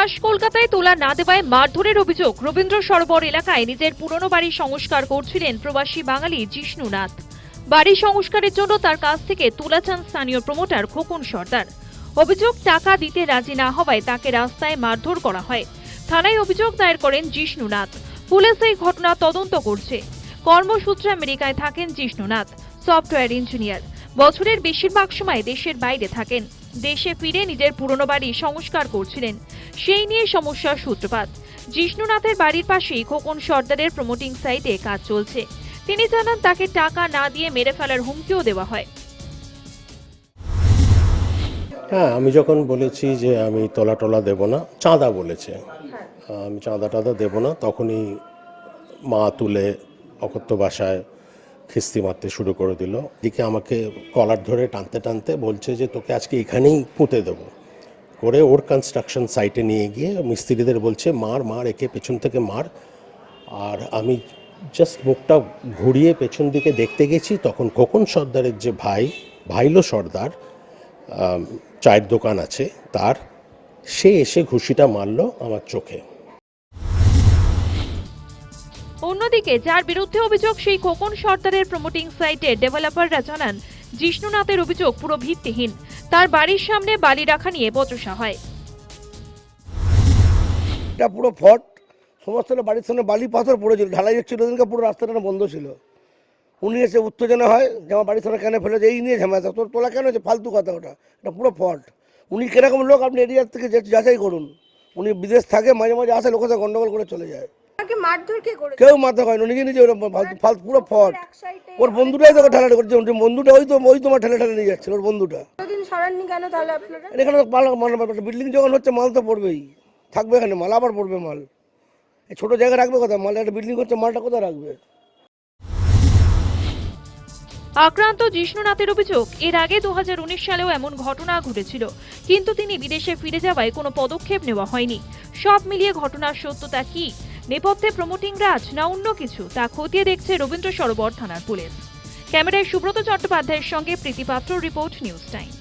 খাস কলকাতায় তোলা না দেওয়ায় মারধরের অভিযোগ রবীন্দ্র সরোবর এলাকায় নিজের পুরনো বাড়ি সংস্কার করছিলেন প্রবাসী বাঙালি জিষ্ণুনাথ বাড়ি সংস্কারের জন্য তার কাছ থেকে তোলা চান স্থানীয় প্রমোটার খোকন সর্দার। অভিযোগ, টাকা দিতে রাজি না হওয়ায় তাকে রাস্তায় মারধর করা হয়। থানায় অভিযোগ দায়ের করেন জিষ্ণুনাথ পুলিশ এই ঘটনা তদন্ত করছে। কর্মসূত্রে আমেরিকায় থাকেন জিষ্ণুনাথ সফটওয়্যার ইঞ্জিনিয়ার। বছরের বেশিরভাগ সময় দেশের বাইরে থাকেন। দেশে ফিরে নিজের পুরনো বাড়ি সংস্কার করছিলেন। সেই নিয়ে সমস্যার সূত্রপাত। জিষ্ণুনাথের বাড়ির পাশেই খোকন সর্দারের প্রমোটিং সাইটে কাজ চলছে। তিনি জানান তাকে টাকা না দিয়ে মেরে ফেলার হুমকিও দেওয়া হয়। হ্যাঁ আমি যখন বলেছি যে আমি তলা টলা দেবো না চাঁদা বলেছে। আমি চাঁদা টাদা দেবো না তখনই মা তুলে অকথ্য ভাষায় খিস্তি মারতে শুরু করে দিল। দিকে আমাকে কলার ধরে টানতে টানতে বলছে যে, তোকে আজকে এখানেই পুঁতে দেবো। করে ওর কনস্ট্রাকশন সাইটে নিয়ে গিয়ে মিস্ত্রিদের বলছে, মার মার, একে পেছন থেকে মার। আর আমি জাস্ট মুখটা ঘুরিয়ে পেছন দিকে দেখতে গেছি, তখন খোকন সর্দারের যে ভাই, ভাইলো সর্দার চায়ের দোকান আছে তার, সে এসে ঘুষিটা মারলো আমার চোখে। অন্যদিকে, যার বিরুদ্ধে অভিযোগ, সেই খোকন সর্দারের প্রমোটিং সাইটে ডেভেলপাররা জানান, জিষ্ণুনাথের অভিযোগ পুরো ভিত্তিহীন। তার বাড়ির সামনে বালি রাখা নিয়ে বচসা হয়। এটা পুরো ফট। সমস্ত বাড়ির সামনে বালি পাথর পড়েছিল। ঢালাই হচ্ছিল ওদিনকে, পুরো রাস্তাটা বন্ধ ছিল। উনি এসে উত্তেজনা হয়, যে আমার বাড়ির সামনে কেন ফেলে এই নিয়ে ঝামেলা। তোর তোলা কেন হচ্ছে ফালতু কথা ওটা। এটা পুরো ফল্ট উনি কীরকম লোক, আপনি এরিয়ার থেকে যাচাই করুন। উনি বিদেশ থাকে, মাঝে মাঝে আসে, লোকের সাথে গন্ডগোল করে চলে যায়। কেউ মাথা না নিজে নিজে ওরকম ফালতু ফালতু পুরো ফট ওর বন্ধুটাই তোকে ঠেলা করছে বন্ধুটা ওই তো ওই তোমার ঠেলে ঠেলে নিয়ে যাচ্ছে ওর বন্ধুটা। এখানে তো বিল্ডিং যখন হচ্ছে মাল তো পড়বেই থাকবে এখানে মাল আবার পড়বে মাল। এই ছোটো জায়গা রাখবে কোথায়? মাল একটা বিল্ডিং হচ্ছে মালটা কোথায় রাখবে? আক্রান্ত জিষ্ণুনাথের অভিযোগ এর আগে দু হাজার উনিশ সালেও এমন ঘটনা ঘটেছিল কিন্তু তিনি বিদেশে ফিরে যাওয়ায় কোনো পদক্ষেপ নেওয়া হয়নি। সব মিলিয়ে ঘটনার সত্যতা কি? নেপথ্যে প্রমোটিং রাজ না অন্য কিছু, তা খতিয়ে দেখছে রবীন্দ্র সরোবর থানার পুলিশ। ক্যামেরায় সুব্রত চট্টোপাধ্যায়ের সঙ্গে প্রীতিপাত্র রিপোর্ট নিউজ টাইম।